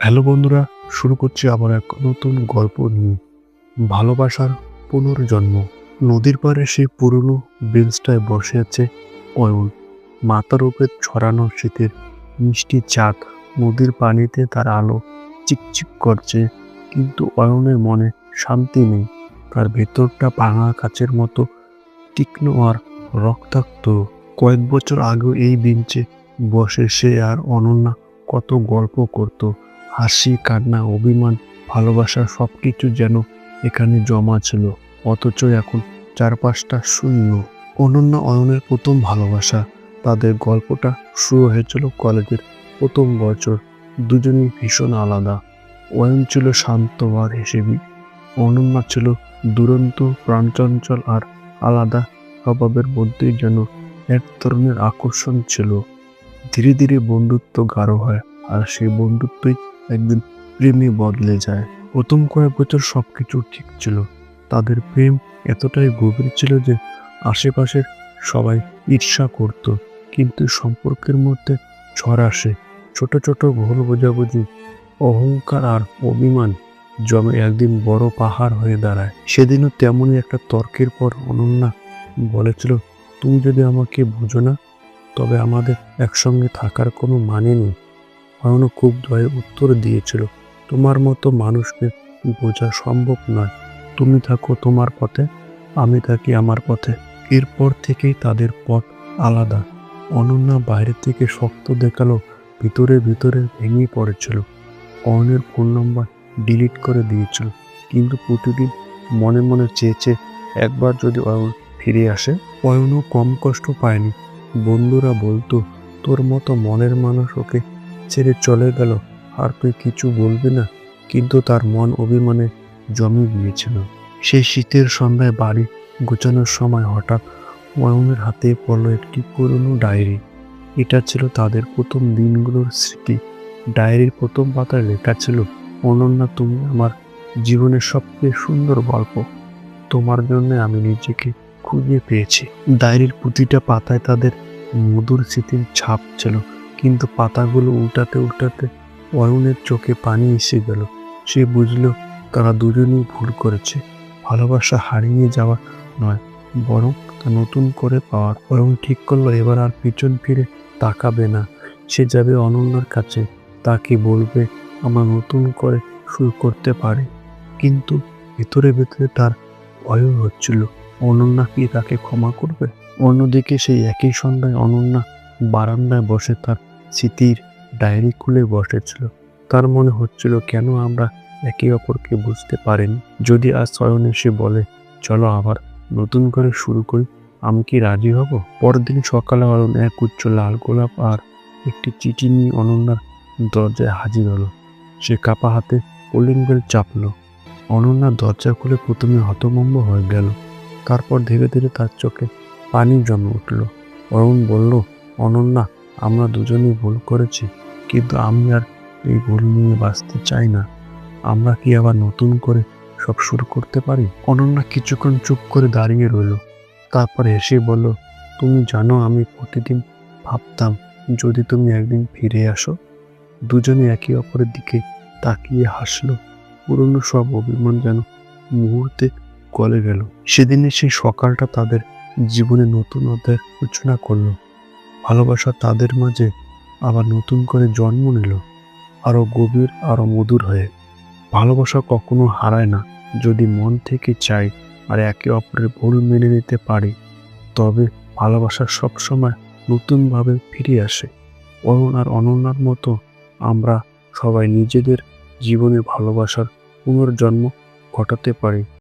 Hello বন্ধুরা, শুরু করছি আবার এক নতুন গল্প নিয়ে। ভালোবাসার পুনর্জন্ম। নদীর পাড়ে সেই পুরনো বেঞ্চটায় বসে আছে অয়ন। মাথার উপরে ছড়ানো শীতের মিষ্টি চাঁদ। নদীর পানিতে তার আলো চিকচিক করছে, কিন্তু অয়নের মনে শান্তি নেই। তার ভেতরটা ভাঙা কাচের মতো তীক্ষ্ণ আর রক্তাক্ত। কয়েক বছর আগেও এই বেঞ্চে বসে সে আর অনন্যা কত গল্প করত। হাসি, কান্না, অভিমান, ভালোবাসা সব কিছু যেন এখানে জমা ছিল। অথচ এখন চারপাশটা শূন্য। অনন্য অয়নের প্রথম ভালোবাসা। তাদের গল্পটা শুরু হয়েছিল কলেজের প্রথম বছর। দুজনই ভীষণ আলাদা। অয়ন ছিল শান্ত আর হিসেবি অনন্যা ছিল দুরন্ত, প্রাণচঞ্চল আর আলাদা স্বভাবের মধ্যেই যেন এক ধরনের আকর্ষণ ছিল। ধীরে ধীরে বন্ধুত্ব গাঢ় হয় আর সেই বন্ধুত্বই একদিন প্রেমে বদলে যায়। প্রথম কয়েক বছর সব কিছু ঠিক ছিল। তাদের প্রেম এতটাই গভীর ছিল যে আশেপাশের সবাই ঈর্ষা করত। কিন্তু সম্পর্কের মধ্যে ঝড় আসে। ছোট ছোট ভুল বোঝাবুঝি, অহংকার আর অভিমান জমে একদিন বড় পাহাড় হয়ে দাঁড়ায়। সেদিনও তেমনই একটা তর্কের পর অনন্যা বলেছিল, তুমি যদি আমাকে বুঝো না, তবে আমাদের একসঙ্গে থাকার কোনো মানে নেই। অয়নও খুব দয়ে উত্তর দিয়েছিল, তোমার মতো মানুষকে বোঝা সম্ভব নয়। তুমি থাকো তোমার পথে, আমি থাকি আমার পথে। এরপর থেকেই তাদের পথ আলাদা। অনন্যা বাইরে থেকে শক্ত দেখাল, ভিতরে ভিতরে ভেঙে পড়েছিল। অয়নের ফোন নম্বর ডিলিট করে দিয়েছিল, কিন্তু প্রতিদিন মনে মনে চেয়েছে একবার যদি অয়ন ফিরে আসে, অয়নও কম কষ্ট পায়নি। বন্ধুরা বলতো, তোর মতো মনের মানুষ ওকে ছেড়ে চলে গেল। আর তুই কিছু বলবি না, কিন্তু তার মন অভিমানে জমে গিয়েছিল। সেই শীতের সন্ধ্যায় বাড়ি গোছানোর সময় হঠাৎ অয়নের হাতে পড়ল একটি পুরনো ডায়েরি। এটা ছিল তাদের প্রথম দিনগুলোর স্মৃতি। ডায়েরির প্রথম পাতায় লেখা ছিল, অনন্যা, তুমি আমার জীবনের সবচেয়ে সুন্দর গল্প। তোমার জন্য আমি নিজেকে খুঁজে পেয়েছি। ডায়েরির প্রতিটা পাতায় তাদের মধুর স্মৃতির ছাপ ছিল। কিন্তু পাতাগুলো উল্টাতে উল্টাতে অয়নের চোখে পানি এসে গেল। সে বুঝল তারা দুজনেই ভুল করেছে। ভালোবাসা হারিয়ে যাওয়া নয়, বরং তা নতুন করে পাওয়ার অয়ন ঠিক করল, এবার আর পিছন ফিরে তাকাবে না। সে যাবে অনন্যার কাছে। তাকে বলবে, আমরা নতুন করে শুরু করতে পারে। কিন্তু ভেতরে ভেতরে তার ভয় হচ্ছিল। অনন্যা কি তাকে ক্ষমা করবে? অন্যদিকে সেই একই সন্ধ্যায় অনন্যা বারান্দায় বসে তার স্মৃতির ডায়েরি খুলে বসেছিল। তার মনে হচ্ছিল, কেন আমরা একে অপরকে বুঝতে পারিনি? যদি আজ স্বয়ন এসে বলে, চলো আবার নতুন করে শুরু করি, আমি কি রাজি হব পরদিন সকালে অরণ এক উচ্চ লাল গোলাপ আর একটি চিঠি নিয়ে অনন্যার দরজায় হাজির হলো। সে কাপা হাতে কলিং বেল চাপলো। অনন্যা দরজা খুলে প্রথমে হতভম্ব হয়ে গেল। তারপর ধীরে ধীরে তার চোখে পানি জমে উঠল। অরুণ বলল, অনন্যা আমরা দুজনেই ভুল করেছি, কিন্তু আমি আর এই ভুল নিয়ে বাঁচতে চাই না। আমরা কি আবার নতুন করে সব শুরু করতে পারি? অনন্যা কিছুক্ষণ চুপ করে দাঁড়িয়ে রইল। তারপর হেসে বলল, তুমি জানো, আমি প্রতিদিন ভাবতাম যদি তুমি একদিন ফিরে আসো? দুজনে একে অপরের দিকে তাকিয়ে হাসলো। পুরনো সব অভিমান যেন মুহূর্তে গলে গেল। সেদিনে সেই সকালটা তাদের জীবনে নতুন অধ্যায়ের সূচনা করল। ভালোবাসা তাদের মাঝে আবার নতুন করে জন্ম নিল আরও গভীর, আরও মধুর হয়ে। ভালোবাসা কখনো হারায় না, যদি মন থেকে চাই আর একে অপরের ভুল মেনে নিতে পারি, তবে ভালোবাসা সবসময় নতুনভাবে ফিরে আসে। অরুণ আর অনন্যার মতো আমরা সবাই নিজেদের জীবনে ভালোবাসার পুনর্জন্ম ঘটাতে পারি।